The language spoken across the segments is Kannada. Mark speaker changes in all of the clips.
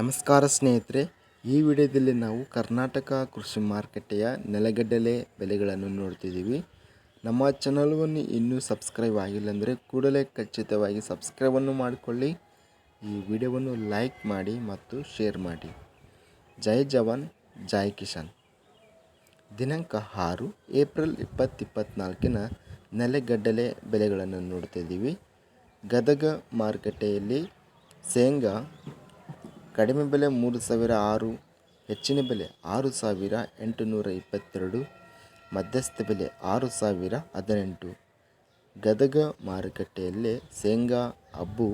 Speaker 1: ನಮಸ್ಕಾರ ಸ್ನೇಹಿತರೆ, ಈ ವಿಡಿಯೋದಲ್ಲಿ ನಾವು ಕರ್ನಾಟಕ ಕೃಷಿ ಮಾರುಕಟ್ಟೆಯ ನೆಲಗಡಲೆ ಬೆಲೆಗಳನ್ನು ನೋಡ್ತಿದ್ದೀವಿ. ನಮ್ಮ ಚಾನಲ್ವನ್ನು ಇನ್ನೂ ಸಬ್ಸ್ಕ್ರೈಬ್ ಆಗಿಲ್ಲ ಅಂದರೆ ಕೂಡಲೇ ಖಚಿತವಾಗಿ ಸಬ್ಸ್ಕ್ರೈಬನ್ನು ಮಾಡಿಕೊಳ್ಳಿ. ಈ ವಿಡಿಯೋವನ್ನು ಲೈಕ್ ಮಾಡಿ ಮತ್ತು ಶೇರ್ ಮಾಡಿ. ಜೈ ಜವಾನ್, ಜೈ ಕಿಶಾನ್ ದಿನಾಂಕ ಆರು, ಏಪ್ರಿಲ್ ಇಪ್ಪತ್ತಿಪ್ಪತ್ನಾಲ್ಕಿನ ನೆಲೆಗಡ್ಡಲೆ ಬೆಲೆಗಳನ್ನು ನೋಡ್ತಿದ್ದೀವಿ. ಗದಗ ಮಾರುಕಟ್ಟೆಯಲ್ಲಿ ಶೇಂಗಾ ಕಡಿಮೆ ಬೆಲೆ ಮೂರು ಸಾವಿರ ಆರು, ಹೆಚ್ಚಿನ ಬೆಲೆ ಆರು ಸಾವಿರ ಎಂಟುನೂರ ಇಪ್ಪತ್ತೆರಡು, ಮಧ್ಯಸ್ಥ ಬೆಲೆ ಆರು ಸಾವಿರ ಹದಿನೆಂಟು. ಗದಗ ಮಾರುಕಟ್ಟೆಯಲ್ಲಿ ಶೇಂಗಾ ಹಬ್ಬು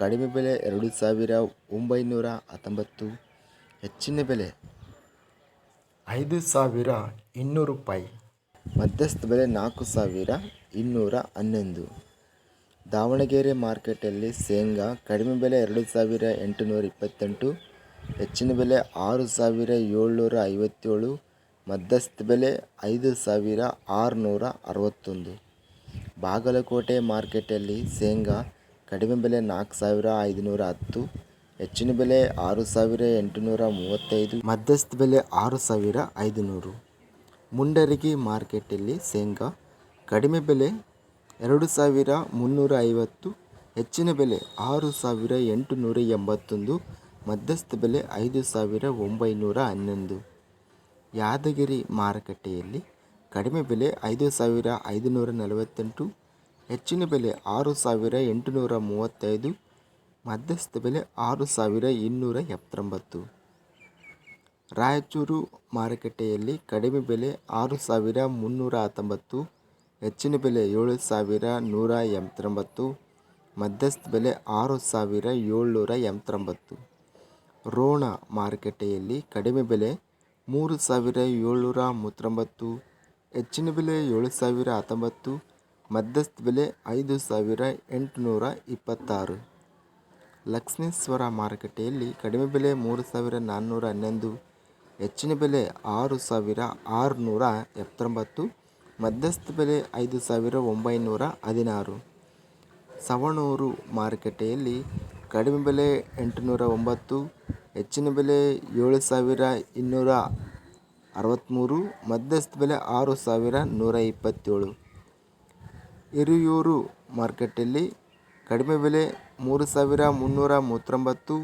Speaker 1: ಕಡಿಮೆ ಬೆಲೆ ಎರಡು ಸಾವಿರ ಒಂಬೈನೂರ ಹತ್ತೊಂಬತ್ತು, ಹೆಚ್ಚಿನ ಬೆಲೆ ಐದು ಸಾವಿರ ಇನ್ನೂರು ರೂಪಾಯಿ, ಮಧ್ಯಸ್ಥ ಬೆಲೆ ನಾಲ್ಕು ಸಾವಿರ ಇನ್ನೂರ ಹನ್ನೊಂದು. ದಾವಣಗೆರೆ ಮಾರ್ಕೆಟಲ್ಲಿ ಶೇಂಗಾ ಕಡಿಮೆ ಬೆಲೆ ಎರಡು ಸಾವಿರ ಎಂಟುನೂರ ಇಪ್ಪತ್ತೆಂಟು, ಹೆಚ್ಚಿನ ಬೆಲೆ ಆರು ಸಾವಿರ ಏಳ್ನೂರ ಐವತ್ತೇಳು, ಮಧ್ಯಸ್ಥ ಬೆಲೆ ಐದು ಸಾವಿರ ಆರುನೂರ ಅರವತ್ತೊಂದು. ಬಾಗಲಕೋಟೆ ಮಾರ್ಕೆಟಲ್ಲಿ ಶೇಂಗಾ ಕಡಿಮೆ ಬೆಲೆ ನಾಲ್ಕು ಸಾವಿರ ಐದುನೂರ ಹತ್ತು, ಹೆಚ್ಚಿನ ಬೆಲೆ ಆರು ಸಾವಿರ ಎಂಟುನೂರ ಮೂವತ್ತೈದು, ಮಧ್ಯಸ್ಥ ಬೆಲೆ ಆರು ಸಾವಿರ ಐದುನೂರು. ಮುಂಡರಗಿ ಮಾರ್ಕೆಟಲ್ಲಿ ಶೇಂಗಾ ಕಡಿಮೆ ಬೆಲೆ ಎರಡು ಸಾವಿರ ಮುನ್ನೂರ ಐವತ್ತು ಹೆಚ್ಚಿನ ಬೆಲೆ ಆರು ಸಾವಿರ ಎಂಟುನೂರ ಎಂಬತ್ತೊಂದು ಮಧ್ಯಸ್ಥ ಬೆಲೆ ಐದು ಸಾವಿರ ಒಂಬೈನೂರ ಹನ್ನೊಂದು ಯಾದಗಿರಿ ಮಾರುಕಟ್ಟೆಯಲ್ಲಿ ಕಡಿಮೆ ಬೆಲೆ ಐದು ಸಾವಿರ ಐದುನೂರ ನಲವತ್ತೆಂಟು ಹೆಚ್ಚಿನ ಬೆಲೆ ಆರು ಸಾವಿರ ಎಂಟುನೂರ ಮೂವತ್ತೈದು ಮಧ್ಯಸ್ಥ ಬೆಲೆ ಆರು ಸಾವಿರ ಇನ್ನೂರ ಎಪ್ಪತ್ತೊಂಬತ್ತು ರಾಯಚೂರು ಮಾರುಕಟ್ಟೆಯಲ್ಲಿ ಕಡಿಮೆ ಬೆಲೆ ಆರು ಸಾವಿರ ಮುನ್ನೂರ ಹತ್ತೊಂಬತ್ತು ಹೆಚ್ಚಿನ ಬೆಲೆ ಏಳು ಸಾವಿರ ನೂರ ಎಂಬತ್ತೊಂಬತ್ತು, ಮಧ್ಯಸ್ಥ ಬೆಲೆ ಆರು ಸಾವಿರ ಏಳ್ನೂರ ಎಂಬತ್ತೊಂಬತ್ತು. ರೋಣ ಮಾರುಕಟ್ಟೆಯಲ್ಲಿ ಕಡಿಮೆ ಬೆಲೆ ಮೂರು ಸಾವಿರ ಏಳ್ನೂರ ಮೂವತ್ತೊಂಬತ್ತು, ಹೆಚ್ಚಿನ ಬೆಲೆ ಏಳು ಸಾವಿರ ಹತ್ತೊಂಬತ್ತು, ಮಧ್ಯಸ್ಥ ಬೆಲೆ ಐದು ಸಾವಿರ ಎಂಟುನೂರ ಇಪ್ಪತ್ತಾರು. ಲಕ್ಷ್ಮೇಶ್ವರ ಮಾರುಕಟ್ಟೆಯಲ್ಲಿ ಕಡಿಮೆ ಬೆಲೆ ಮೂರು ಸಾವಿರ ನಾನ್ನೂರ ಹನ್ನೊಂದು, ಹೆಚ್ಚಿನ ಬೆಲೆ ಆರು ಸಾವಿರ ಆರುನೂರ ಎಪ್ಪತ್ತೊಂಬತ್ತು ಮಧ್ಯಸ್ಥ ಬೆಲೆ ಐದು ಸಾವಿರ ಒಂಬೈನೂರ ಹದಿನಾರು. ಸವಣೂರು ಮಾರುಕಟ್ಟೆಯಲ್ಲಿ ಕಡಿಮೆ ಬೆಲೆ ಎಂಟುನೂರ ಒಂಬತ್ತು, ಹೆಚ್ಚಿನ ಬೆಲೆ ಏಳು ಸಾವಿರ ಇನ್ನೂರ ಅರವತ್ತ್ಮೂರು ಮಧ್ಯಸ್ಥ ಬೆಲೆ ಆರು ಸಾವಿರ ನೂರ ಇಪ್ಪತ್ತೇಳು. ಹಿರಿಯೂರು ಮಾರುಕಟ್ಟೆಯಲ್ಲಿ ಕಡಿಮೆ ಬೆಲೆ ಮೂರು ಸಾವಿರ ಮುನ್ನೂರ ಮೂವತ್ತೊಂಬತ್ತು,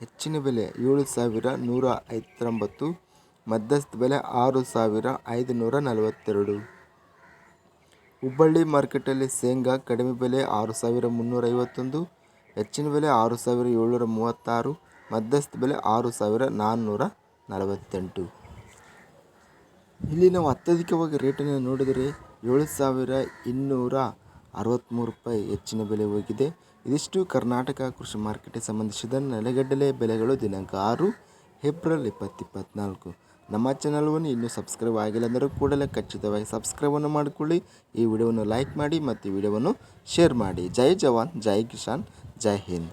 Speaker 1: ಹೆಚ್ಚಿನ ಬೆಲೆ ಏಳು ಸಾವಿರ ನೂರ ಐವತ್ತೊಂಬತ್ತು, ಮಧ್ಯಸ್ಥ ಬೆಲೆ ಆರು ಸಾವಿರ ಐದುನೂರ ನಲವತ್ತೆರಡು. ಹುಬ್ಬಳ್ಳಿ ಮಾರ್ಕೆಟಲ್ಲಿ ಶೇಂಗಾ ಕಡಿಮೆ ಬೆಲೆ ಆರು ಸಾವಿರ ಮುನ್ನೂರ ಐವತ್ತೊಂದು ಹೆಚ್ಚಿನ ಬೆಲೆ ಆರು ಸಾವಿರ ಏಳ್ನೂರ ಮೂವತ್ತಾರು ಮಧ್ಯಸ್ಥ ಬೆಲೆ ಆರು ಸಾವಿರ ನಾನ್ನೂರ ನಲವತ್ತೆಂಟು ಇಲ್ಲಿ ನಾವು ಅತ್ಯಧಿಕವಾಗಿ ರೇಟನ್ನು ನೋಡಿದರೆ ಏಳು ಸಾವಿರ ಇನ್ನೂರ ಅರವತ್ತ್ಮೂರು ರೂಪಾಯಿ ಹೆಚ್ಚಿನ ಬೆಲೆ ಹೋಗಿದೆ. ಇದಿಷ್ಟು ಕರ್ನಾಟಕ ಕೃಷಿ ಮಾರ್ಕೆಟ್ಗೆ ಸಂಬಂಧಿಸಿದ ನೆಲಗಡಲೆ ಬೆಲೆಗಳು ದಿನಾಂಕ ಆರು, ಏಪ್ರಿಲ್ ಇಪ್ಪತ್ತಿಪ್ಪತ್ನಾಲ್ಕು ನಮ್ಮ ಚಾನಲ್ವನ್ನು ಇನ್ನೂ ಸಬ್ಸ್ಕ್ರೈಬ್ ಆಗಿಲ್ಲ ಅಂದರೆ ಕೂಡಲೇ ಖಚಿತವಾಗಿ ಸಬ್ಸ್ಕ್ರೈಬನ್ನು ಮಾಡಿಕೊಳ್ಳಿ. ಈ ವಿಡಿಯೋವನ್ನು ಲೈಕ್ ಮಾಡಿ ಮತ್ತು ಈ ವಿಡಿಯೋವನ್ನು ಶೇರ್ ಮಾಡಿ. ಜೈ ಜವಾನ್, ಜೈ ಕಿಸಾನ್, ಜೈ ಹಿಂದ್.